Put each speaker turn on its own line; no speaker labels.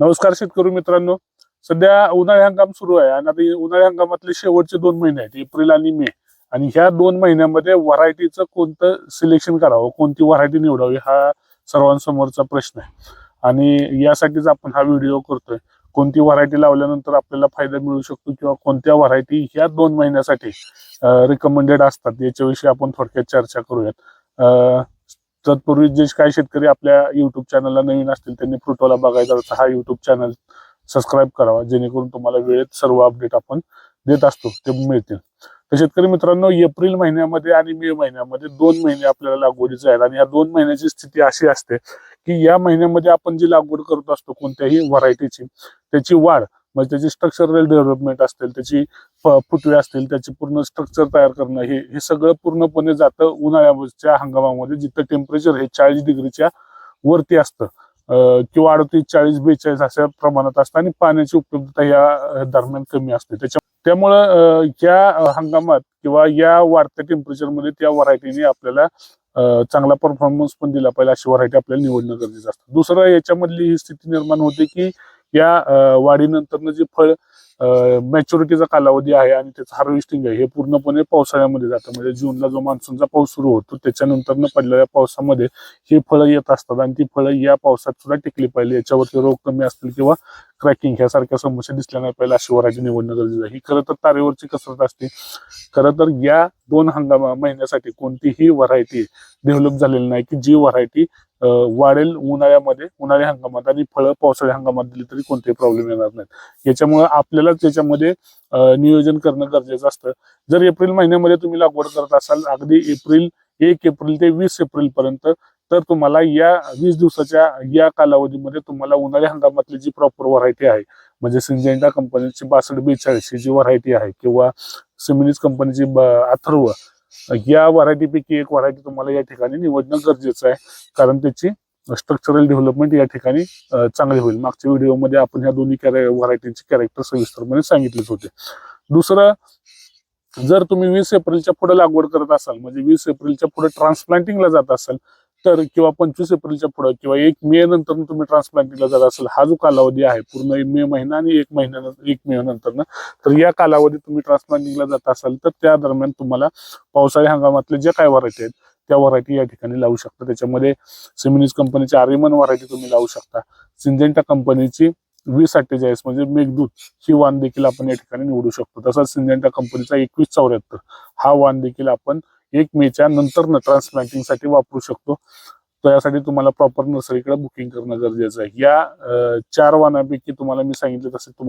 नमस्कार शेतकरी मित्रांनो. सध्या उन्हाळी हंगाम सुरू आहे आणि आता उन्हाळी हंगामातले शेवटचे दोन महिने आहेत एप्रिल आणि मे. आणि ह्या दोन महिन्यामध्ये व्हरायटीचं कोणतं सिलेक्शन करावं कोणती व्हरायटी निवडावी हा सर्वांसमोरचा प्रश्न आहे. आणि यासाठीच आपण हा व्हिडिओ करतोय. कोणती व्हरायटी लावल्यानंतर आपल्याला फायदा मिळू शकतो किंवा कोणत्या व्हरायटी ह्या दोन महिन्यासाठी रिकमेंडेड असतात याच्याविषयी आपण थोडक्यात चर्चा करूयात. तत्पूर्वी जे काही शेतकरी आपल्या युट्यूब चॅनलला नवीन असतील त्यांनी फोटोला बघायचा तर हा युट्यूब चॅनल सबस्क्राईब करावा जेणेकरून तुम्हाला वेळेत सर्व अपडेट आपण देत असतो ते मिळतील. तर शेतकरी मित्रांनो एप्रिल महिन्यामध्ये आणि मे महिन्यामध्ये दोन महिने आपल्याला लागवडीचे आहेत. आणि या दोन महिन्याची स्थिती अशी असते की या महिन्यामध्ये आपण जी लागवड करत असतो कोणत्याही व्हरायटीची त्याची वाढ म्हणजे त्याची स्ट्रक्चरल डेव्हलपमेंट असतील त्याची फ- फुटवे असतील त्याची पूर्ण स्ट्रक्चर तयार करणं हे हे सगळं पूर्णपणे जातं उन्हाळ्याच्या हंगामामध्ये जिथं टेम्परेचर हे चाळीस डिग्रीच्या वरती असतं. किंवा अडतीस चाळीस बेचाळीस अशा प्रमाणात असतं आणि पाण्याची उपलब्धता या दरम्यान कमी असते. त्याच्या त्यामुळं या हंगामात किंवा या वाढत्या टेम्परेचरमध्ये त्या व्हरायटीने आपल्याला चांगला परफॉर्मन्स पण दिला पाहिजे अशी व्हरायटी आपल्याला निवडणं गरजेचं असतं. दुसरं याच्यामधली ही स्थिती निर्माण होते की या वाढीनंतरनं जे फळ मॅच्युरिटीचा कालावधी आहे आणि त्याचं हार्वेस्टिंग आहे हे पूर्णपणे पावसाळ्यामध्ये जातं. म्हणजे जूनला जो मान्सूनचा पाऊस सुरू होतो त्याच्यानंतरनं पडलेल्या पावसामध्ये ही फळं येत असतात आणि ती फळं या पावसात सुद्धा टिकली पाहिजे याच्यावरती रोग कमी असतील किंवा क्रॅकिंग ह्यासारख्या समस्या दिसल्या नाही पहिला अशी निवडणं गरजेचं आहे. ही खरं तर तारेवरची कसरत असते. खरं तर या दोन हंगामा महिन्यासाठी कोणतीही व्हरायटी डेव्हलप झालेली नाही की जी व्हरायटी वाढेल उन्हाळ्यामध्ये उन्हाळी हंगामात आणि फळं पावसाळी हंगामात दिली तरी कोणतेही प्रॉब्लेम येणार नाहीत. याच्यामुळे आपल्याला त्याच्यामध्ये नियोजन करणं गरजेचं असतं. जर एप्रिल महिन्यामध्ये तुम्ही लागवड करत असाल अगदी एप्रिल एक एप्रिल ते वीस एप्रिल पर्यंत तर तुम्हाला या वीस दिवसाच्या या कालावधीमध्ये तुम्हाला उन्हाळी हंगामातली जी प्रॉपर व्हरायटी आहे म्हणजे सिंजेंटा कंपनीची बासष्ट बेचाळीस जी व्हरायटी आहे किंवा सिमिनीज कंपनीची अथर्व या व्हरायटीपैकी एक व्हरायटी तुम्हाला या ठिकाणी निवडणं गरजेचं आहे. कारण त्याची स्ट्रक्चरल डेव्हलपमेंट या ठिकाणी चांगली होईल. मागच्या व्हिडिओमध्ये आपण ह्या दोन्ही व्हरायटीचे कॅरेक्टर सविस्तरपणे सांगितलेच होते. दुसरं जर तुम्ही वीस एप्रिलच्या पुढे लागवड करत असाल म्हणजे वीस एप्रिलच्या पुढे ट्रान्सप्लांटिंगला जात असाल तर किंवा पंचवीस एप्रिलच्या पुढे किंवा एक मे नंतर तुम्ही ट्रान्सप्लांटिंगला जात असेल हा जो कालावधी आहे पूर्ण मे महिना आणि एक महिन्या एक मे नंतर तर या कालावधीत तुम्ही ट्रान्सप्लांटिंगला जात असाल तर त्या दरम्यान तुम्हाला पावसाळी हंगामातले जे काय व्हरायटी आहेत त्या व्हरायटी या ठिकाणी लावू शकता. त्याच्यामध्ये सिमिनीज कंपनीची आर्यमन व्हरायटी तुम्ही लावू शकता. सिंजेंटा कंपनीची वीस अठ्ठेचाळीस म्हणजे मेघदूत ही वाण देखील आपण या ठिकाणी निवडू शकतो. तसंच सिंजेंटा कंपनीचा एकवीस चौऱ्याहत्तर हा वाण देखील आपण एक मेच्या नंतर ट्रान्सप्लांटिंगसाठी वापरू शकतो. तर यासाठी तुम्हाला प्रॉपर नर्सरीकडे बुकिंग करणं गरजेचं आहे. या चार वाणांपैकी तुम्हाला मी सांगितलं तसं तुम्हाला